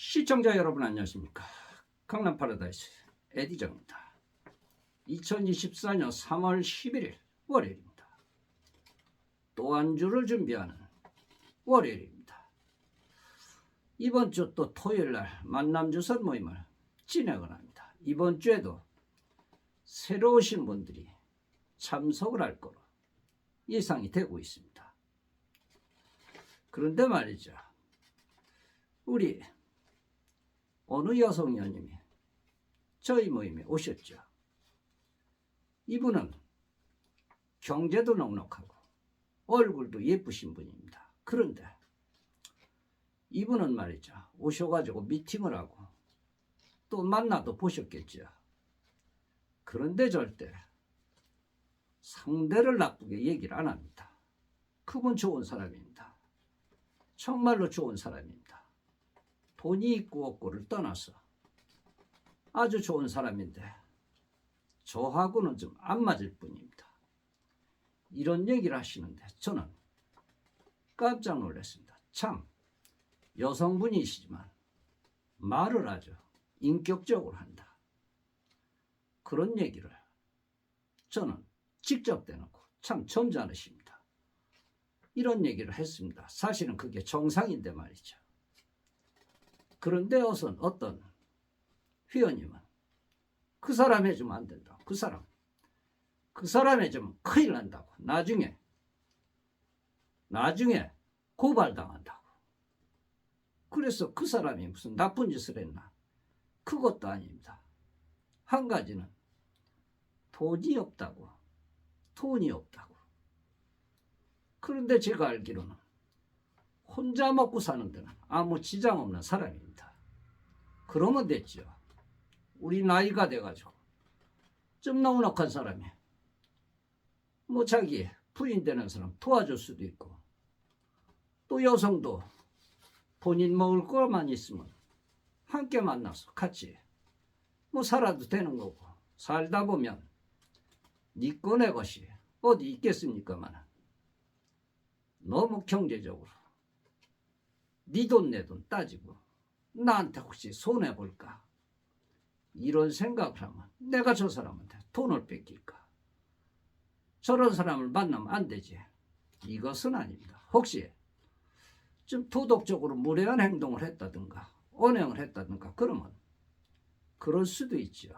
시청자 여러분 안녕하십니까? 강남 파라다이스 에디정입니다. 2024년 3월 11일 월요일입니다. 또 한 주를 준비하는 월요일입니다. 이번 주 또 토요일날 만남주선 모임을 진행을 합니다. 이번 주에도 새로 오신 분들이 참석을 할 거로 예상이 되고 있습니다. 그런데 말이죠. 우리 어느 여성 연님이 저희 모임에 오셨죠. 이분은 경제도 넉넉하고 얼굴도 예쁘신 분입니다. 그런데 이분은 말이죠. 오셔가지고 미팅을 하고 또 만나도 보셨겠죠. 그런데 절대 상대를 나쁘게 얘기를 안 합니다. 그분 좋은 사람입니다. 정말로 좋은 사람입니다. 돈이 있고 없고를 떠나서 아주 좋은 사람인데 저하고는 좀 안 맞을 뿐입니다. 이런 얘기를 하시는데 저는 깜짝 놀랐습니다. 참 여성분이시지만 말을 아주 인격적으로 한다. 그런 얘기를 저는 직접 대놓고 참 점잖으십니다. 이런 얘기를 했습니다. 사실은 그게 정상인데 말이죠. 그런데 어선 어떤 회원님은 그 사람 해주면 안 된다. 그 사람. 그 사람 해주면 큰일 난다고. 나중에, 나중에 고발당한다고. 그래서 그 사람이 무슨 나쁜 짓을 했나? 그것도 아닙니다. 한 가지는 돈이 없다고. 돈이 없다고. 그런데 제가 알기로는 혼자 먹고 사는 데는 아무 지장 없는 사람입니다. 그러면 됐죠. 우리 나이가 돼가지고 좀 넉넉한 사람이 뭐 자기 부인 되는 사람 도와줄 수도 있고 또 여성도 본인 먹을 것만 있으면 함께 만나서 같이 뭐 살아도 되는 거고 살다 보면 니꺼 내 것이 어디 있겠습니까만 너무 경제적으로 네 돈 내 돈 따지고 나한테 혹시 손해 볼까? 이런 생각을 하면 내가 저 사람한테 돈을 뺏길까? 저런 사람을 만나면 안 되지. 이것은 아닙니다. 혹시 좀 도덕적으로 무례한 행동을 했다든가 언행을 했다든가 그러면 그럴 수도 있죠.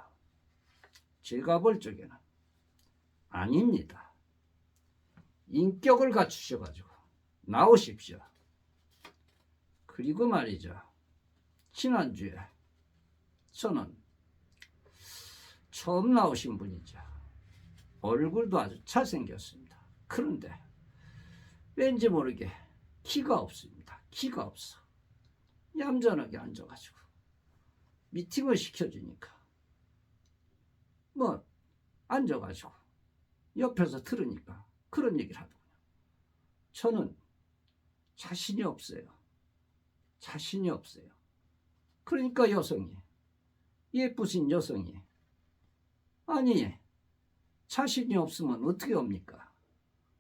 제가 볼 적에는 아닙니다. 인격을 갖추셔가지고 나오십시오 그리고 말이죠. 지난주에 저는 처음 나오신 분이죠. 얼굴도 아주 잘생겼습니다. 그런데 왠지 모르게 키가 없습니다. 키가 없어. 얌전하게 앉아가지고 미팅을 시켜주니까 뭐 앉아가지고 옆에서 들으니까 그런 얘기를 하더군요. 저는 자신이 없어요. 자신이 없어요. 그러니까 여성이 예쁘신 여성이 아니 자신이 없으면 어떻게 합니까?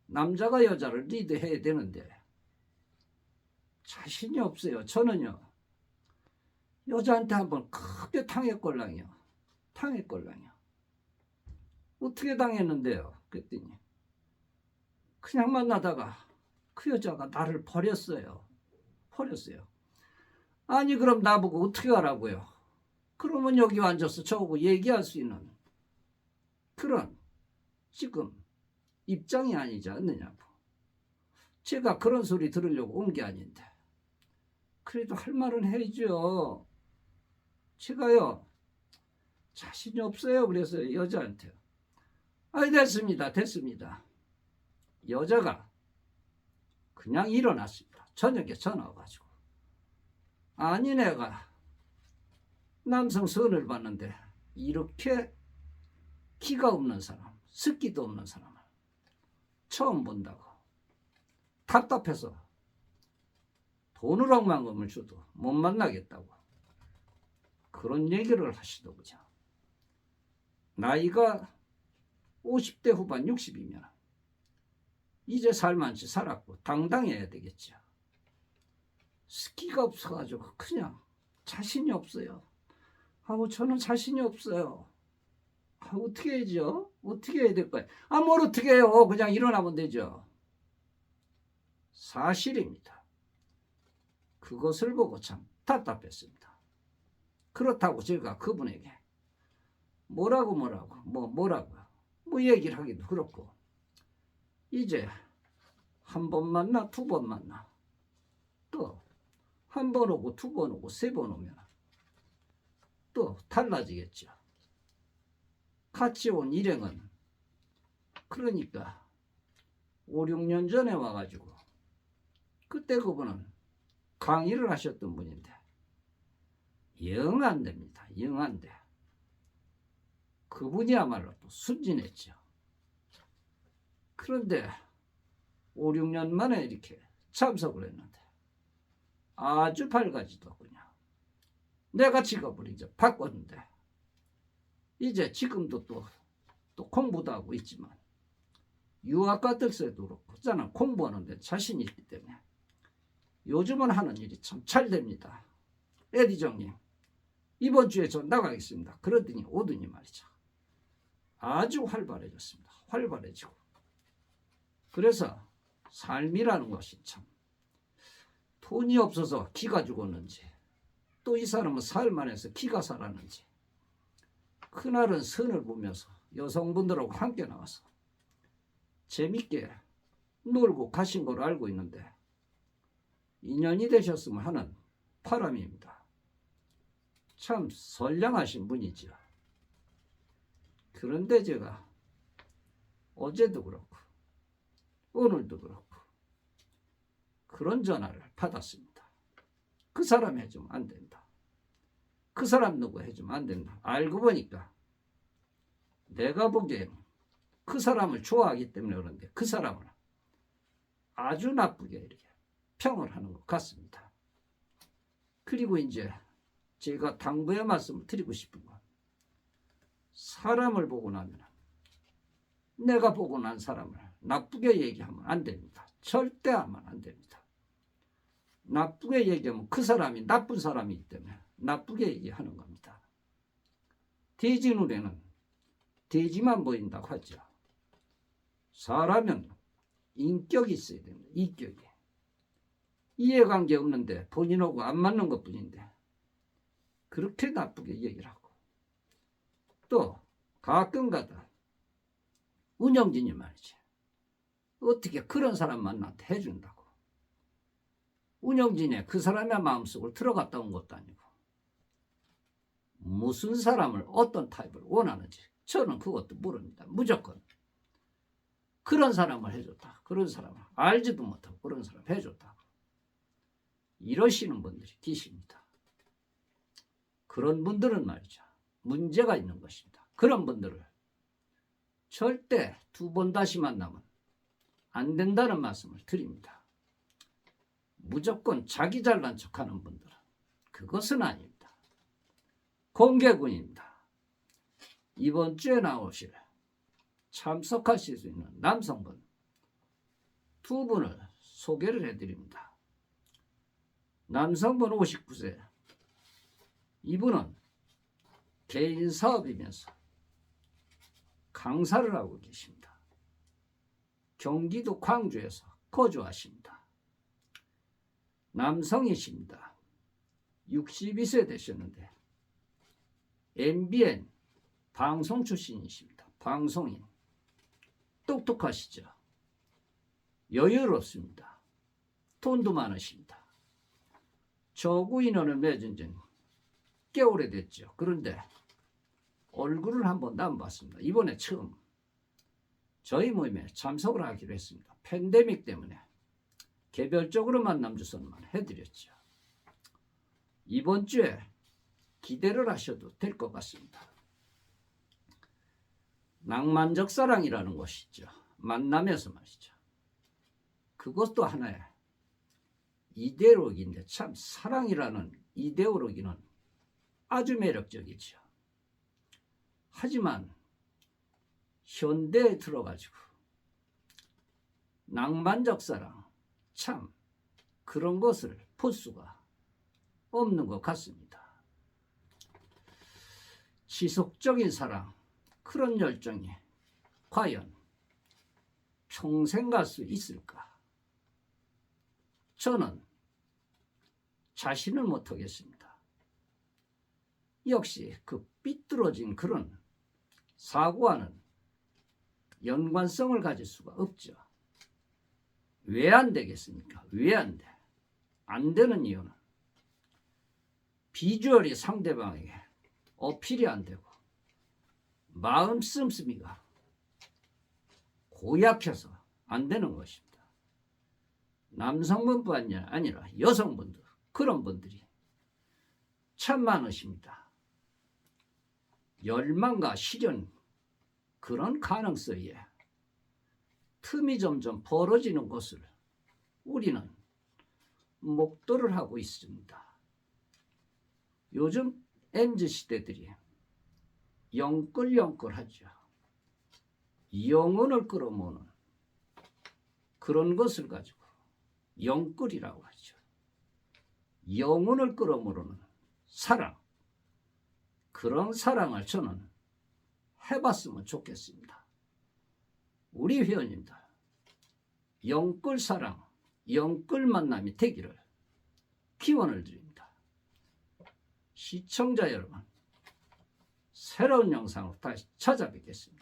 남자가 여자를 리드해야 되는데 자신이 없어요. 저는요 여자한테 한번 크게 당했걸랑이요. 당했걸랑이요. 어떻게 당했는데요? 그랬더니 그냥 만나다가 그 여자가 나를 버렸어요. 버렸어요. 아니 그럼 나보고 어떻게 하라고요? 그러면 여기 앉아서 저하고 얘기할 수 있는 그런 지금 입장이 아니지 않느냐고. 제가 그런 소리 들으려고 온 게 아닌데. 그래도 할 말은 해야죠. 제가요, 자신이 없어요. 그래서 여자한테. 아이, 됐습니다. 됐습니다. 여자가 그냥 일어났습니다. 저녁에 전화 와가지고. 아니 내가 남성 선을 봤는데 이렇게 키가 없는 사람, 습기도 없는 사람을 처음 본다고 답답해서 돈을 억만금을 줘도 못 만나겠다고 그런 얘기를 하시더군요. 나이가 50대 후반 60이면 이제 살만치 살았고 당당해야 되겠죠. 스키가 없어가지고 그냥 자신이 없어요. 하고 저는 자신이 없어요. 아, 어떻게 해야죠? 어떻게 해야 될까요? 아, 뭘 어떻게 해요? 그냥 일어나면 되죠. 사실입니다. 그것을 보고 참 답답했습니다. 그렇다고 제가 그분에게 뭐라고 뭐라고 뭐 뭐라고 뭐 얘기를 하기도 그렇고 이제 한 번 만나 두 번 만나 또 한 번 오고 두 번 오고 세 번 오면 또 달라지겠죠. 같이 온 일행은 그러니까 5, 6년 전에 와가지고 그때 그분은 강의를 하셨던 분인데 영 안 됩니다. 영 안 돼. 그분이야말로 또 순진했죠. 그런데 5, 6년 만에 이렇게 참석을 했는데 아주 밝아지더군요. 내가 직업을 이제 바꿨는데 이제 지금도 또, 또 공부도 하고 있지만 유학 같을 때도 그렇고 저는 공부하는데 자신이 있기 때문에 요즘은 하는 일이 참 잘 됩니다. 에디정님 이번 주에 저 나가겠습니다. 그러더니 오더니 말이죠. 아주 활발해졌습니다. 활발해지고 그래서 삶이라는 것이 참 돈이 없어서 기가 죽었는지 또 이 사람은 살만해서 기가 살았는지 그날은 선을 보면서 여성분들하고 함께 나와서 재밌게 놀고 가신 걸로 알고 있는데 인연이 되셨으면 하는 바람입니다. 참 선량하신 분이지요. 그런데 제가 어제도 그렇고 오늘도 그렇고 그런 전화를 받았습니다. 그 사람 해주면 안 된다. 그 사람 누구 해주면 안 된다. 알고 보니까 내가 보기엔 그 사람을 좋아하기 때문에 그런데 그 사람을 아주 나쁘게 이렇게 평을 하는 것 같습니다. 그리고 이제 제가 당부의 말씀을 드리고 싶은 건 사람을 보고 나면 내가 보고 난 사람을 나쁘게 얘기하면 안 됩니다. 절대 하면 안 됩니다. 나쁘게 얘기하면 그 사람이 나쁜 사람이기 때문에 나쁘게 얘기하는 겁니다. 돼지 눈에는 돼지만 보인다고 하죠. 사람은 인격이 있어야 됩니다. 인격이. 이해관계 없는데 본인하고 안 맞는 것 뿐인데 그렇게 나쁘게 얘기를 하고 또 가끔 가다 운영진이 말이지 어떻게 그런 사람 만 나한테 해준다고 운영진이 그 사람의 마음속을 들어갔다 온 것도 아니고 무슨 사람을 어떤 타입을 원하는지 저는 그것도 모릅니다. 무조건 그런 사람을 해줬다. 그런 사람을 알지도 못하고 그런 사람 해줬다. 이러시는 분들이 계십니다. 그런 분들은 말이죠. 문제가 있는 것입니다. 그런 분들을 절대 두 번 다시 만나면 안 된다는 말씀을 드립니다. 무조건 자기 잘난 척하는 분들은 그것은 아닙니다. 공개군입니다. 이번 주에 나오실 참석하실 수 있는 남성분 두 분을 소개를 해드립니다. 남성분 59세 이분은 개인 사업이면서 강사를 하고 계십니다. 경기도 광주에서 거주하십니다. 남성이십니다. 62세 되셨는데 MBN 방송 출신이십니다. 방송인. 똑똑하시죠? 여유롭습니다. 돈도 많으십니다. 저구 인원을 맺은 지는 꽤 오래됐죠. 그런데 얼굴을 한번 안 봤습니다. 이번에 처음 저희 모임에 참석을 하기로 했습니다. 팬데믹 때문에 개별적으로 만남 주선만 해드렸죠. 이번 주에 기대를 하셔도 될 것 같습니다. 낭만적 사랑이라는 것이 있죠. 만남에서 말이죠. 그것도 하나의 이데올로기인데 참 사랑이라는 이데올로기는 아주 매력적이죠. 하지만 현대에 들어가지고 낭만적 사랑 참 그런 것을 볼 수가 없는 것 같습니다. 지속적인 사랑, 그런 열정이 과연 평생 갈 수 있을까? 저는 자신을 못하겠습니다. 역시 그 삐뚤어진 그런 사고와는 연관성을 가질 수가 없죠. 왜 안 되겠습니까? 왜 안 돼? 안 되는 이유는 비주얼이 상대방에게 어필이 안 되고 마음 씀씀이가 고약해서 안 되는 것입니다. 남성분뿐 아니라 여성분들 그런 분들이 참 많으십니다. 열망과 실현 그런 가능성에 틈이 점점 벌어지는 것을 우리는 목도를 하고 있습니다. 요즘 MZ 시대들이 영끌영끌하죠. 영혼을 끌어모으는 그런 것을 가지고 영끌이라고 하죠. 영혼을 끌어모으는 사랑. 그런 사랑을 저는 해봤으면 좋겠습니다. 우리 회원님들, 영끌 사랑, 영끌 만남이 되기를 기원을 드립니다. 시청자 여러분, 새로운 영상으로 다시 찾아뵙겠습니다.